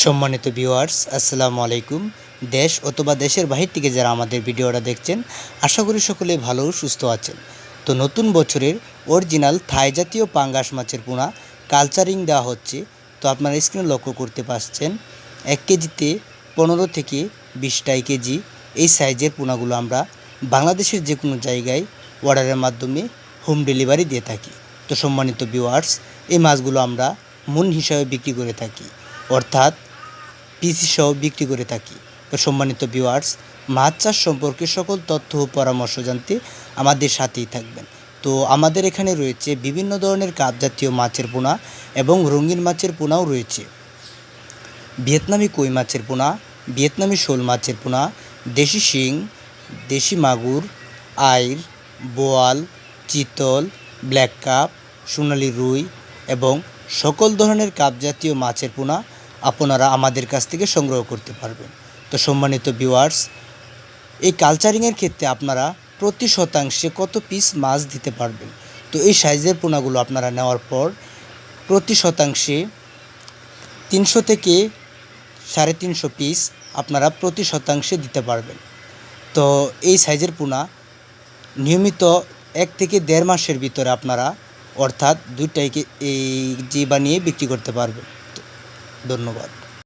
সম্মানিত ভিউয়ার্স আসসালামু আলাইকুম। দেশ অথবা দেশের বাহির থেকে যারা আমাদের ভিডিওটা দেখছেন, আশা করি সকলে ভালো, সুস্থ আছেন। তো নতুন বছরের অরিজিনাল থাই জাতীয় পাঙ্গাস মাছের পোনা কালচারিং দেওয়া হচ্ছে। তো আপনারা স্ক্রিনে লক্ষ্য করতে পারছেন, এক কেজিতে পনেরো থেকে বিশটাই কেজি এই সাইজের পোনাগুলো আমরা বাংলাদেশের যে কোনো জায়গায় অর্ডারের মাধ্যমে হোম ডেলিভারি দিয়ে থাকি। তো সম্মানিত ভিউয়ার্স এই মাছগুলো আমরা মন হিসাবে বিক্রি করে থাকি। অর্থাৎ পিসি সহ বিক্রি করে থাকি। তো সম্মানিত ভিউয়ার্স মাছ চাষ সম্পর্কে সকল তথ্য ও পরামর্শ জানতে আমাদের সাথেই থাকবেন। তো আমাদের এখানে রয়েছে বিভিন্ন ধরনের কাপ জাতীয় মাছের পোনা এবং রঙিন মাছের পোনাও রয়েছে। ভিয়েতনামি কই মাছের পোনা, ভিয়েতনামি শোল মাছের পোনা, দেশি শিং, দেশি মাগুর, আইর, বোয়াল, চিতল, ব্ল্যাক কাপ, সোনালি রুই এবং সকল ধরনের কাপ জাতীয় মাছের পোনা আপনারা আমাদের কাছ থেকে সংগ্রহ করতে পারবেন। তো সম্মানিত ভিউয়ার্স এই কালচারিংয়ের ক্ষেত্রে আপনারা প্রতি শতাংশে কত পিস মাছ দিতে পারবেন? তো এই সাইজের পোনাগুলো আপনারা নেওয়ার পর প্রতি শতাংশে তিনশো থেকে সাড়ে তিনশো পিস আপনারা প্রতি শতাংশে দিতে পারবেন। তো এই সাইজের পোনা নিয়মিত এক থেকে দেড় মাসের ভিতরে আপনারা অর্থাৎ দুইটাইকে এই জি বানিয়ে বিক্রি করতে পারবেন। ধন্যবাদ।